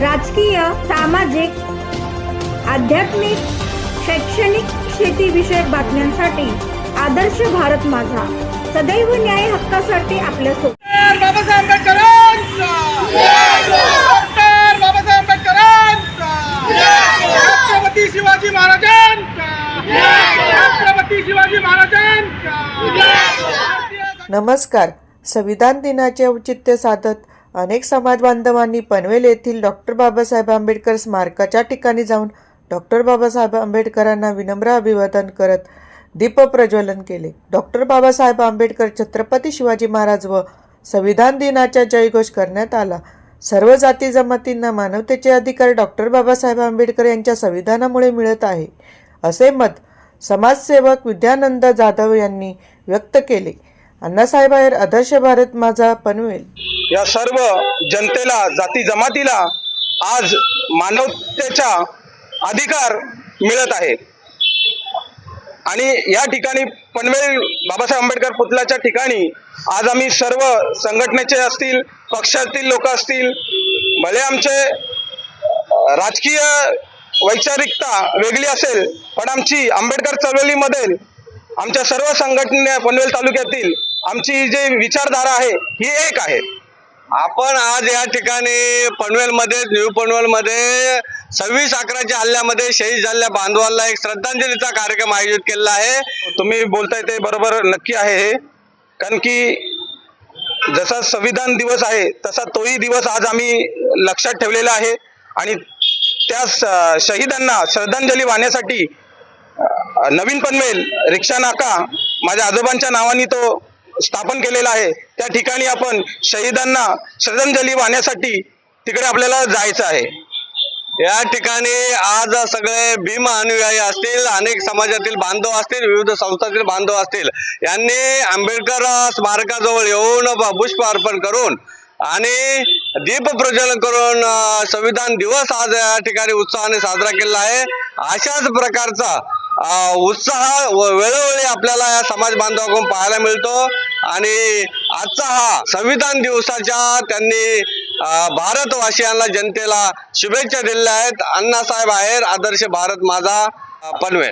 राजकीय सामाजिक आध्यात्मिक शैक्षणिक शेतीविषयक बातम्यांसाठी आदर्श भारत माझा. सदैव न्याय हक्कासाठी आंबेडकरांचा! छत्रपती शिवाजी महाराजांचा! छत्रपती शिवाजी महाराजांचा! नमस्कार. संविधान दिनाचे औचित्य साधत अनेक समाज बांधवांनी पनवेल येथील डॉक्टर बाबासाहेब आंबेडकर स्मारकाच्या ठिकाणी जाऊन डॉक्टर बाबासाहेब आंबेडकरांना विनम्र अभिवादन करत दीपप्रज्वलन केले. डॉक्टर बाबासाहेब आंबेडकर छत्रपती शिवाजी महाराज व संविधान दिनाचा जयघोष करण्यात आला. सर्व जाती जमातींना मानवतेचे अधिकार डॉक्टर बाबासाहेब आंबेडकर यांच्या संविधानामुळे मिळत आहे असे मत समाजसेवक विद्यानंद जाधव यांनी व्यक्त केले. अण्णासाहेबाहेर आदर्श भारत माझा पनवेल. या सर्व जनतेला जाती जमातीला आज मानवतेचा अधिकार मिळत आहे. आणि या ठिकाणी पनवेल बाबासाहेब आंबेडकर पुतळ्याच्या ठिकाणी आज आम्ही सर्व संघटनेचे असतील पक्षातील लोक असतील भले आमचे राजकीय वैचारिकता वेगळी असेल पण आमची आंबेडकर चळवळीमध्ये आमच्या सर्व संघटने पनवेल तालुक्यातील आमची जी विचारधारा आहे ही एक आहे. आपण आज या ठिकाणी पनवेलमध्ये न्यू पनवेलमध्ये सव्वीस अकराच्या हल्ल्यामध्ये शहीद झालेल्या बांधवांना एक श्रद्धांजलीचा कार्यक्रम आयोजित केलेला आहे. तुम्ही बोलताय ते बरोबर नक्की आहे हे. कारण की जसा संविधान दिवस आहे तसा तोही दिवस आज आम्ही लक्षात ठेवलेला आहे. आणि त्या शहीदांना श्रद्धांजली वाहण्यासाठी नवीन पनवेल रिक्षा नाका माझ्या आजोबांच्या नावाने तो स्थापन केलेला आहे. त्या ठिकाणी आपण शहीदांना श्रद्धांजली वाहण्यासाठी तिकडे आपल्याला जायचं आहे. या ठिकाणी आज सगळे भीम अनुयायी असतील अनेक समाजातील बांधव असतील विविध संस्थातील बांधव असतील यांनी आंबेडकर स्मारकाजवळ येऊन पुष्प अर्पण करून आणि दीप प्रज्वलन करून संविधान दिवस आज या ठिकाणी उत्साहाने साजरा केला आहे. अशाच प्रकारचा उत्साह व- वेळोवेळी आपल्याला या समाज बांधवाकडून पाहायला मिळतो. आणि आजचा हा संविधान दिवसाच्या त्यांनी भारतवासियांना जनतेला शुभेच्छा दिलेल्या आहेत. अण्णासाहेब आहेर आदर्श भारत माझा पनवेल.